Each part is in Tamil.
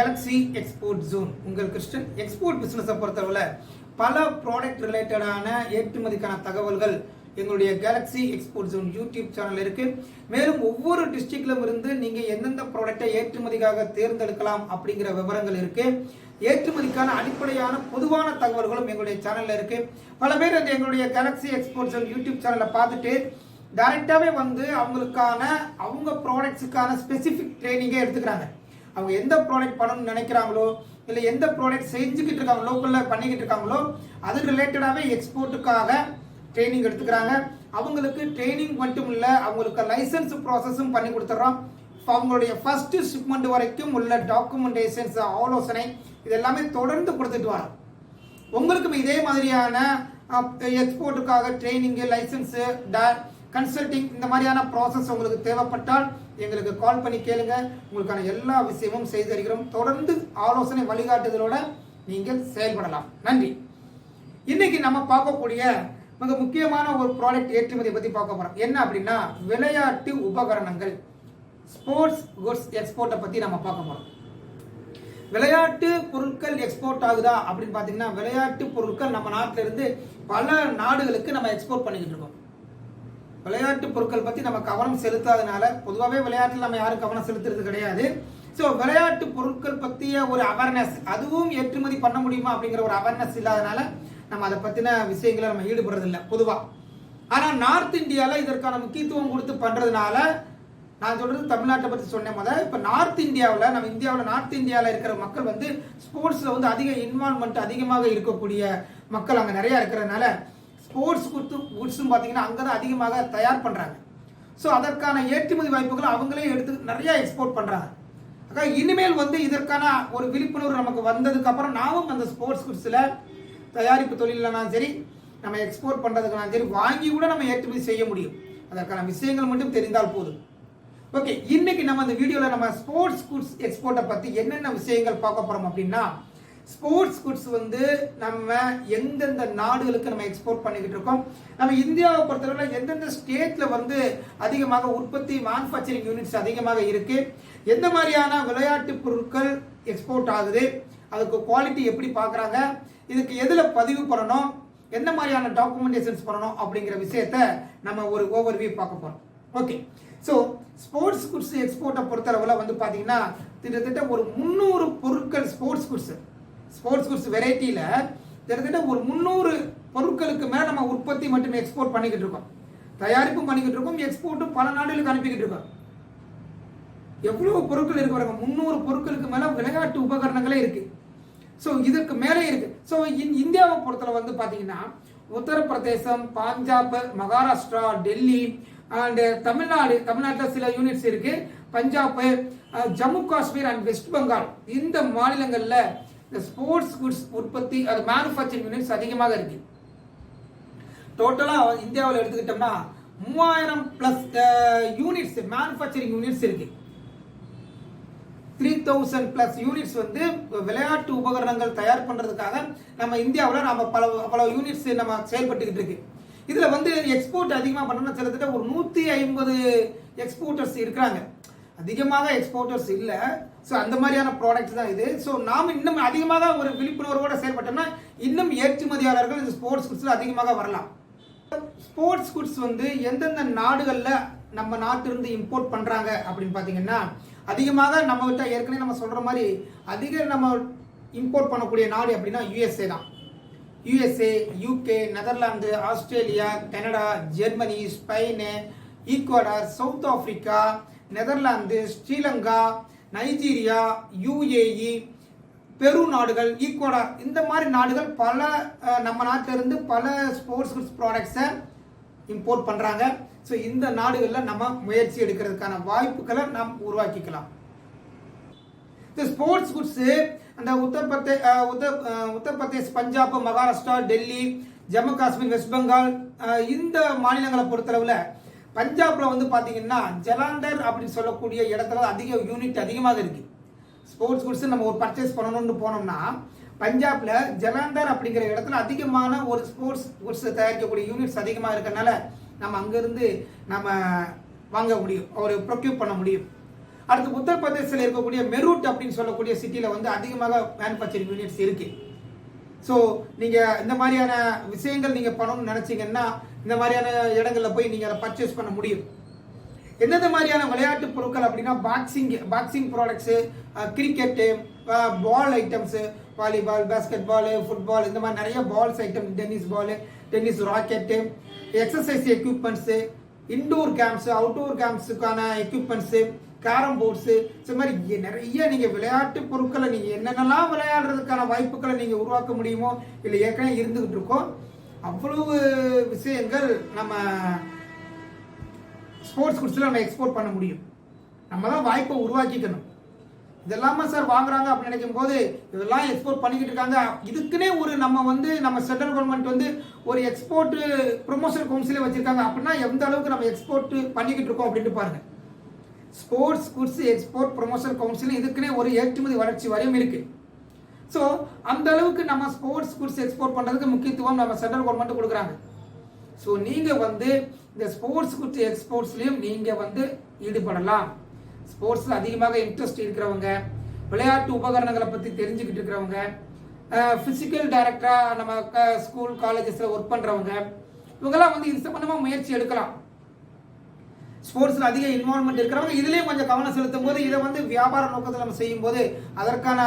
கேலக்ஸி எக்ஸ்போர்ட் ஜோன் உங்கள் கிறிஸ்டன் எக்ஸ்போர்ட் பிஸ்னஸை பொறுத்தவரை பல ப்ராடக்ட் ரிலேட்டடான ஏற்றுமதிக்கான தகவல்கள் எங்களுடைய Galaxy export zone YouTube channel இருக்கு. மேலும் ஒவ்வொரு டிஸ்ட்ரிக்ட்லும் இருந்து நீங்க எந்தெந்த ப்ராடக்டை ஏற்றுமதிக்காக தேர்ந்தெடுக்கலாம் அப்படிங்கிற விவரங்கள் இருக்கு. ஏற்றுமதிக்கான அடிப்படையான பொதுவான தகவல்களும் எங்களுடைய சேனல்ல இருக்கு. பல பேர் அந்த எங்களுடைய கேலக்ஸி எக்ஸ்போர்ட் ஜோன் யூடியூப் சேனலை பார்த்துட்டு டைரெக்டாகவே வந்து அவங்களுக்கான அவங்க ப்ராடக்ட்ஸுக்கான ஸ்பெசிஃபிக் ட்ரைனிங்கே எடுத்துக்கிறாங்க. அவங்க எந்த ப்ராடக்ட் பண்ணணும்னு நினைக்கிறாங்களோ இல்லை எந்த ப்ராடக்ட் செஞ்சுக்கிட்டு இருக்காங்க லோக்கலில் பண்ணிக்கிட்டு இருக்காங்களோ அது ரிலேட்டடாகவே எக்ஸ்போர்ட்டுக்காக ட்ரைனிங் எடுத்துக்கிறாங்க. அவங்களுக்கு ட்ரைனிங் மட்டும் இல்லை அவங்களுக்கு லைசன்ஸ் ப்ராசஸும் பண்ணி கொடுத்துட்றோம் அவங்களுடைய ஃபர்ஸ்ட் ஷிப்மெண்ட் வரைக்கும் உள்ள டாக்குமெண்டேஷன்ஸ் ஆலோசனை இது எல்லாமே தொடர்ந்து கொடுத்துட்டு வரோம். உங்களுக்கும் இதே மாதிரியான எக்ஸ்போர்ட்டுக்காக ட்ரைனிங்கு லைசன்ஸு கன்சல்டிங் இந்த மாதிரியான ப்ராசஸ் உங்களுக்கு தேவைப்பட்டால் எங்களுக்கு கால் பண்ணி கேளுங்க. உங்களுக்கான எல்லா விஷயமும் செய்து தருகிறோம் தொடர்ந்து ஆலோசனை வழிகாட்டுதலோட நீங்கள் செயல்படலாம். நன்றி. இன்னைக்கு நம்ம பார்க்கக்கூடிய மிக முக்கியமான ஒரு ப்ராடக்ட் ஏற்றுமதியை பற்றி பார்க்க போகிறோம் என்ன அப்படின்னா விளையாட்டு உபகரணங்கள். ஸ்போர்ட்ஸ் குட்ஸ் எக்ஸ்போர்ட்டை பற்றி நம்ம பார்க்க போகிறோம் விளையாட்டு பொருட்கள் எக்ஸ்போர்ட் ஆகுதா அப்படின்னு பார்த்தீங்கன்னா விளையாட்டு பொருட்கள் நம்ம நாட்டிலிருந்து பல நாடுகளுக்கு நம்ம எக்ஸ்போர்ட் பண்ணிக்கிட்டு இருக்கோம். விளையாட்டு பொருட்கள் பற்றி நம்ம கவனம் செலுத்தாதனால பொதுவாகவே விளையாட்டில் நம்ம யாரும் கவனம் செலுத்துறது கிடையாது. ஸோ விளையாட்டு பொருட்கள் பற்றிய ஒரு அவேர்னஸ் அதுவும் ஏற்றுமதி பண்ண முடியுமா அப்படிங்கிற ஒரு அவேர்னஸ் இல்லாதனால நம்ம அதை பற்றின விஷயங்களை நம்ம ஈடுபடுறதில்லை பொதுவாக ஆனால் நார்த் இந்தியாவில் இதற்கான முக்கியத்துவம் கொடுத்து பண்ணுறதுனால நான் சொல்கிறது தமிழ்நாட்டை பற்றி சொன்னேன் முதல் இப்போ நார்த் இந்தியாவில் நம்ம இந்தியாவில் நார்த் இந்தியாவில் இருக்கிற மக்கள் வந்து ஸ்போர்ட்ஸில் வந்து அதிக இன்வால்மெண்ட் அதிகமாக இருக்கக்கூடிய மக்கள் அங்கே நிறையா இருக்கிறதுனால ஸ்போர்ட்ஸ் குத்து குட்ஸும் பார்த்தீங்கன்னா அங்கே தான் அதிகமாக தயார் பண்ணுறாங்க ஸோ அதற்கான ஏற்றுமதி வாய்ப்புகளை அவங்களே எடுத்து நிறையா எக்ஸ்போர்ட் பண்ணுறாங்க அக்கா இனிமேல் வந்து இதற்கான ஒரு விழிப்புணர்வு நமக்கு வந்ததுக்கப்புறம் நாமும் அந்த ஸ்போர்ட்ஸ் குட்ஸில் தயாரிப்பு தொழிலனாலும் சரி நம்ம எக்ஸ்போர்ட் பண்ணுறதுக்குனாலும் சரி வாங்கி கூட நம்ம ஏற்றுமதி செய்ய முடியும். அதற்கான விஷயங்கள் மட்டும் தெரிந்தால் போதும். ஓகே இன்னைக்கு நம்ம இந்த வீடியோவில் நம்ம ஸ்போர்ட்ஸ் குட்ஸ் எக்ஸ்போர்ட்டை பற்றி என்னென்ன விஷயங்கள் பார்க்க போகிறோம் அப்படின்னா ஸ்போர்ட்ஸ் குட்ஸ் வந்து நம்ம எந்தெந்த நாடுகளுக்கு நம்ம எக்ஸ்போர்ட் பண்ணிக்கிட்டு இருக்கோம்? நம்ம இந்தியாவை பொறுத்தவரை எந்தெந்த ஸ்டேட்டில் வந்து அதிகமாக உற்பத்தி மேனுஃபேக்சரிங் யூனிட்ஸ் அதிகமாக இருக்கு? எந்த மாதிரியான விளையாட்டு பொருட்கள் எக்ஸ்போர்ட் ஆகுது? அதுக்கு குவாலிட்டி எப்படி பார்க்குறாங்க? இதுக்கு எதில் பதிவு பண்ணணும்? எந்த மாதிரியான டாக்குமெண்டேஷன்ஸ் பண்ணணும்? அப்படிங்கிற விஷயத்த நம்ம ஒரு ஓவர்வியூ பார்க்க போகிறோம் ஓகே ஸோ ஸ்போர்ட்ஸ் குட்ஸ் எக்ஸ்போர்ட்டை பொறுத்தளவில் வந்து பார்த்தீங்கன்னா கிட்டத்தட்ட ஒரு முந்நூறு பொருட்கள் ஸ்போர்ட்ஸ் குட்ஸ் ஸ்போர்ட்ஸ் குட்ஸ் வெரைட்டியில் கிட்டத்தட்ட ஒரு முந்நூறு பொருட்களுக்கு மேலே நம்ம உற்பத்தி மட்டும் எக்ஸ்போர்ட் பண்ணிக்கிட்டு இருக்கோம். தயாரிப்பும் பண்ணிக்கிட்டு இருக்கோம் எக்ஸ்போர்ட்டும் பல நாடுகளுக்கு அனுப்பிக்கிட்டு இருக்கோம். எவ்வளோ பொருட்கள் இருக்கு பாருங்க முந்நூறு பொருட்களுக்கு மேலே விளையாட்டு உபகரணங்களே இருக்கு. ஸோ இதற்கு மேலே இருக்கு. ஸோ இந்தியாவை பொறுத்தல வந்து பார்த்தீங்கன்னா உத்தரப்பிரதேசம் பஞ்சாப் மகாராஷ்டிரா டெல்லி அண்ட் தமிழ்நாடு தமிழ்நாட்டில் சில யூனிட்ஸ் இருக்கு. பஞ்சாப் ஜம்மு காஷ்மீர் அண்ட் வெஸ்ட் பெங்கால் இந்த மாநிலங்களில் இந்த ஸ்போர்ட்ஸ் குட்ஸ் உற்பத்தி அது மேனுஃபேக்சரிங் யூனிட்ஸ் அதிகமாக இருக்கு. டோட்டலாக இந்தியாவில் எடுத்துக்கிட்டோம்னா மூவாயிரம் பிளஸ் யூனிட்ஸ் மேனுஃபேக்சரிங் யூனிட்ஸ் இருக்கு. த்ரீ தௌசண்ட் பிளஸ் யூனிட்ஸ் வந்து விளையாட்டு உபகரணங்கள் தயார் பண்ணுறதுக்காக நம்ம இந்தியாவில் நம்ம பல பல யூனிட்ஸ் நம்ம செயல்பட்டுக்கிட்டு இருக்கு. இதில் வந்து எக்ஸ்போர்ட் அதிகமாக பண்ணணும்னா கிட்டத்தட்ட ஒரு நூற்றி ஐம்பது எக்ஸ்போர்ட்டர்ஸ் இருக்கிறாங்க. அதிகமாக எக்ஸ்போர்ட்டர்ஸ் இல்லை. ஸோ அந்த மாதிரியான ப்ராடக்ட்ஸ் தான் இது. ஸோ நாம் இன்னும் அதிகமாக ஒரு விழிப்புணர்வோடு செயல்பட்டோம்னா இன்னும் ஏற்றுமதியாளர்கள் இந்த ஸ்போர்ட்ஸ் குட்ஸில் அதிகமாக வரலாம். ஸ்போர்ட்ஸ் குட்ஸ் வந்து எந்தெந்த நாடுகளில் நம்ம நாட்டிலிருந்து இம்போர்ட் பண்ணுறாங்க அப்படின்னு பார்த்தீங்கன்னா அதிகமாக நம்ம கிட்ட ஏற்கனவே நம்ம சொல்கிற மாதிரி அதிக நம்ம இம்போர்ட் பண்ணக்கூடிய நாடு அப்படின்னா யூஎஸ்ஏ தான். USA UK Netherlands Australia Canada Germany Spain Ecuador South Africa Netherlands Sri Lanka Nigeria UAE Peru நாடுகள் ஈக்குவடார் இந்த மாதிரி நாடுகள் பல நம்ம நாட்டிலிருந்து பல ஸ்போர்ட்ஸ் குட்ஸ் ப்ராடக்ட்ஸை இம்போர்ட் பண்ணுறாங்க ஸோ இந்த நாடுகளில் நம்ம முயற்சி எடுக்கிறதுக்கான வாய்ப்புகளை நாம் உருவாக்கிக்கலாம். இந்த ஸ்போர்ட்ஸ் குட்ஸு அந்த உத்தரப்பிரதே உத்தர் உத்தரப்பிரதேஷ் பஞ்சாப் மகாராஷ்டிரா டெல்லி ஜம்மு காஷ்மீர் வெஸ்ட் பெங்கால் இந்த மாநிலங்களை பொறுத்தளவில் பஞ்சாப்ல வந்து பார்த்தீங்கன்னா ஜலாந்தர் அப்படின்னு சொல்லக்கூடிய இடத்துல அதிக யூனிட் அதிகமாக இருக்கு. ஸ்போர்ட்ஸ் குட்ஸ் நம்ம ஒரு பர்ச்சேஸ் பண்ணணும்னு போனோம்னா பஞ்சாப்ல ஜலாந்தர் அப்படிங்கிற இடத்துல அதிகமான ஒரு ஸ்போர்ட்ஸ் குட்ஸ் தயாரிக்கக்கூடிய யூனிட்ஸ் அதிகமாக இருக்கிறனால நம்ம அங்கேருந்து நம்ம வாங்க முடியும் ஒரு ப்ரொக்யூர் பண்ண முடியும். அடுத்து உத்தரப்பிரதேசத்தில் இருக்கக்கூடிய மெரூட் அப்படின்னு சொல்லக்கூடிய சிட்டியில் வந்து அதிகமாக மேனுஃபேக்சரிங் யூனிட்ஸ் இருக்குது ஸோ நீங்கள் இந்த மாதிரியான விஷயங்கள் நீங்கள் பண்ணணும்னு நினச்சிங்கன்னா இந்த மாதிரியான இடங்களில் போய் நீங்கள் அதை பர்ச்சேஸ் பண்ண முடியும். எந்தெந்த மாதிரியான விளையாட்டு பொருட்கள் அப்படின்னா boxing boxing products cricket ball items volleyball basketball football இந்த மாதிரி நிறைய balls item tennis ball tennis racket exercise equipments indoor games outdoor கேம்ஸுக்கான equipments carrom boards இந்த மாதிரி நிறைய நீங்கள் விளையாட்டு பொருட்களை நீங்கள் என்னென்னலாம் விளையாடுறதுக்கான வாய்ப்புகளை நீங்கள் உருவாக்க முடியுமோ இல்லை ஏற்கனவே இருந்துகிட்டு இருக்கோம் அவ்வளவு விஷயங்கள் நம்ம ஸ்போர்ட்ஸ் குட்ஸில் நம்ம எக்ஸ்போர்ட் பண்ண முடியும். நம்ம தான் வாய்ப்பை உருவாக்கிக்கணும். இதெல்லாமா சார் வாங்குறாங்க அப்படின்னு நினைக்கும் போது இதெல்லாம் எக்ஸ்போர்ட் பண்ணிக்கிட்டு இருக்காங்க. இதுக்குன்னே ஒரு நம்ம வந்து நம்ம சென்ட்ரல் கவர்மெண்ட் வந்து ஒரு எக்ஸ்போர்ட் ப்ரொமோஷன் கவுன்சிலே வச்சிருக்காங்க. அப்படின்னா எந்த அளவுக்கு நம்ம எக்ஸ்போர்ட் பண்ணிக்கிட்டு இருக்கோம் அப்படின்ட்டு பாருங்க. Sports goods export promotion council இதுக்குன்னே ஒரு ஏற்றுமதி வளர்ச்சி வரையும் இருக்குது ஸோ அந்த அளவுக்கு நம்ம ஸ்போர்ட்ஸ் குட்ஸ் எக்ஸ்போர்ட் பண்ணுறதுக்கு முக்கியத்துவம் நம்ம சென்ட்ரல் கவர்மெண்ட் கொடுக்குறாங்க. ஸோ நீங்கள் வந்து இந்த ஸ்போர்ட்ஸ் குட்ஸ் எக்ஸ்போர்ட்ஸ்லையும் நீங்கள் வந்து ஈடுபடலாம். ஸ்போர்ட்ஸில் அதிகமாக இன்ட்ரெஸ்ட் இருக்கிறவங்க விளையாட்டு உபகரணங்களை பற்றி தெரிஞ்சுக்கிட்டு இருக்கிறவங்க ஃபிசிக்கல் டைரக்டராக நம்ம ஸ்கூல் காலேஜஸில் ஒர்க் பண்ணுறவங்க இவங்கெல்லாம் வந்து இது சம்பந்தமாக முயற்சி எடுக்கலாம். ஸ்போர்ட்ஸில் அதிக இன்வால்மெண்ட் இருக்கிறவங்க இதுலேயும் கொஞ்சம் கவனம் செலுத்தும் போது இதை வந்து வியாபார நோக்கத்தில் நம்ம செய்யும் போது அதற்கான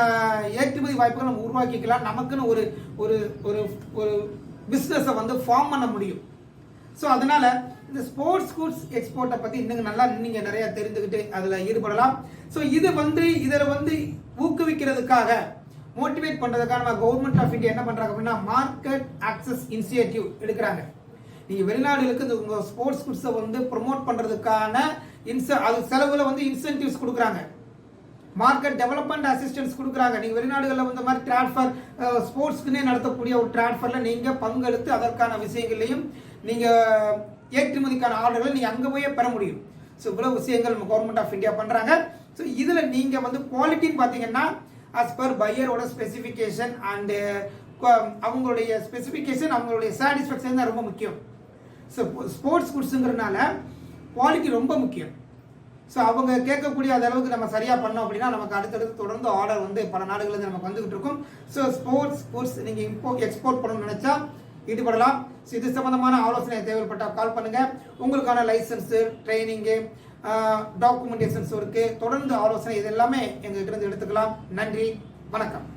ஏற்றுமதி வாய்ப்புகள் நம்ம உருவாக்கிக்கலாம். நமக்குன்னு ஒரு ஒரு ஒரு ஒரு பிஸ்னஸை வந்து ஃபார்ம் பண்ண முடியும். ஸோ அதனால இந்த ஸ்போர்ட்ஸ் கூட்ஸ் எக்ஸ்போர்ட்டை பற்றி இன்னும் நல்லா நீங்கள் நிறையா தெரிஞ்சுக்கிட்டு அதில் ஈடுபடலாம். ஸோ இது வந்து இதில் வந்து ஊக்குவிக்கிறதுக்காக மோட்டிவேட் பண்ணுறதுக்காக நம்ம கவர்மெண்ட் ஆஃப் இந்தியா என்ன பண்ணுறாங்க அப்படின்னா மார்க்கெட் ஆக்சஸ் இனிஷியேட்டிவ் எடுக்கிறாங்க. நீங்கள் வெளிநாடுகளுக்கு இந்த உங்கள் ஸ்போர்ட்ஸ் குட்ஸை வந்து ப்ரொமோட் பண்ணுறதுக்கான இன்ச அது செலவில் வந்து இன்சென்டிவ்ஸ் கொடுக்குறாங்க. மார்க்கெட் டெவலப்மெண்ட் அசிஸ்டன்ஸ் கொடுக்குறாங்க. நீங்கள் வெளிநாடுகளில் இந்த மாதிரி டிரான்ஸ்ஃபர் ஸ்போர்ட்ஸ்க்குனே நடத்தக்கூடிய ஒரு டிரான்ஸ்ஃபரில் நீங்கள் பங்கெடுத்து அதற்கான விஷயங்களையும் நீங்கள் ஏற்றுமதிக்கான ஆர்டர்களை நீங்கள் அங்கே போய் பெற முடியும். ஸோ இவ்வளோ விஷயங்கள் கவர்மெண்ட் ஆஃப் இந்தியா பண்ணுறாங்க ஸோ இதில் நீங்கள் வந்து குவாலிட்டின்னு பார்த்தீங்கன்னா அஸ் பர் பையரோட ஸ்பெசிஃபிகேஷன் அண்டு அவங்களுடைய ஸ்பெசிஃபிகேஷன் அவங்களுடைய சாட்டிஸ்ஃபேக்ஷன் தான் ரொம்ப முக்கியம். ஸோ ஸ்போர்ட்ஸ் குட்ஸுங்கிறனால குவாலிட்டி ரொம்ப முக்கியம். ஸோ அவங்க கேட்கக்கூடிய அந்த அளவுக்கு நம்ம சரியாக பண்ணோம் அப்படின்னா நமக்கு அடுத்தடுத்து தொடர்ந்து ஆர்டர் வந்து பல நாடுகளில் நமக்கு வந்துகிட்டு இருக்கும். ஸோ ஸ்போர்ட்ஸ் குட்ஸ் நீங்கள் இம்போ எக்ஸ்போர்ட் பண்ணணும்னு நினச்சா ஈடுபடலாம். ஸோ இது சம்மந்தமான ஆலோசனை தேவைப்பட்டால் கால் பண்ணுங்கள் உங்களுக்கான லைசன்ஸு ட்ரைனிங்கு டாக்குமெண்டேஷன்ஸ் இருக்குது தொடர்ந்து ஆலோசனை இது எல்லாமே எங்கள்கிட்ட இருந்து எடுத்துக்கலாம். நன்றி. வணக்கம்.